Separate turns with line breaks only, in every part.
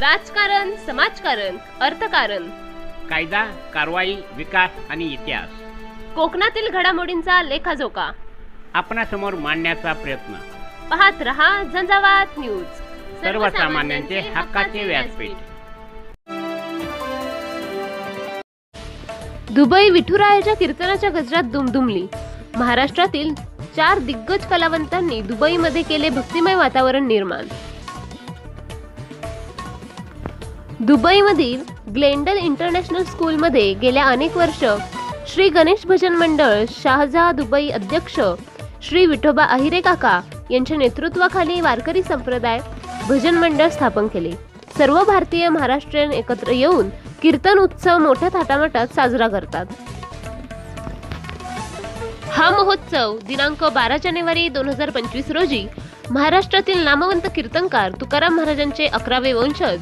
राजकारण समाजकारण अर्थकारण.
कायदा कारवाई विकास आणि इतिहास.
कोकणातील घडामोडींचा लेखाजोखा.
आपणासमोर मांडण्याचा प्रयत्न.
पाहत रहा झंझावात न्यूज.
सर्वसामान्यांचे हक्काचे व्यासपीठ.
दुबई विठुरायाच्या कीर्तनाच्या गजरात दुमदुमली. महाराष्ट्रातील चार दिग्गज कलावंतांनी दुबईमध्ये केले भक्तिमय वातावरण निर्माण. दुबईमधील ग्लेंडल इंटरनॅशनल स्कूलमध्ये गेल्या अनेक वर्ष श्री गणेश भजन मंडळ शाहजहा दुबई अध्यक्ष श्री विठोबा अहिरे काका यांच्या नेतृत्वाखाली वारकरी संप्रदाय भजन मंडळ स्थापन केले. सर्व भारतीय महाराष्ट्रीयन एकत्र येऊन कीर्तन उत्सव मोठ्या थाटामाटात साजरा करतात. हा महोत्सव दिनांक बारा जानेवारी दोन हजार पंचवीस रोजी महाराष्ट्रातील नामवंत कीर्तनकार तुकाराम महाराजांचे अकरावे वंशज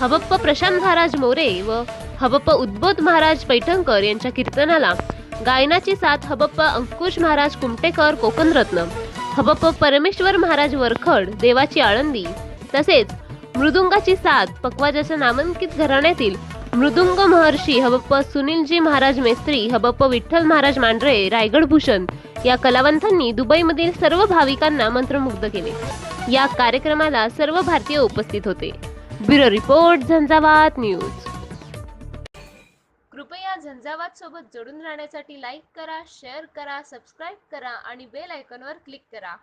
हबप्प प्रशांत महाराज मोरे व हबप्प उद्बोध महाराज पैठणकर यांच्या कीर्तनाला गायनाची साथ हबप्प अंकुश महाराज कुमटेकर कोकणरत्न हबप्प परमेश्वर महाराज वरखड देवाची आळंदी तसेच मृदुंगाची साथ पकवाजाच्या नामांकित घराण्यातील मृदुंग महर्षी हबप्प सुनीलजी महाराज मेस्त्री हबप्प विठ्ठल महाराज मांढरे रायगड भूषण या कलावंतांनी दुबईमधील सर्व भाविकांना मंत्रमुग्ध केले. या कार्यक्रमाला सर्व भारतीय उपस्थित होते. Bureau report Jhanjhavat news. कृपया झंझावात सोबत जोडून राहण्यासाठी लाईक करा शेअर करा सबस्क्राईब करा आणि बेल आयकॉनवर क्लिक करा.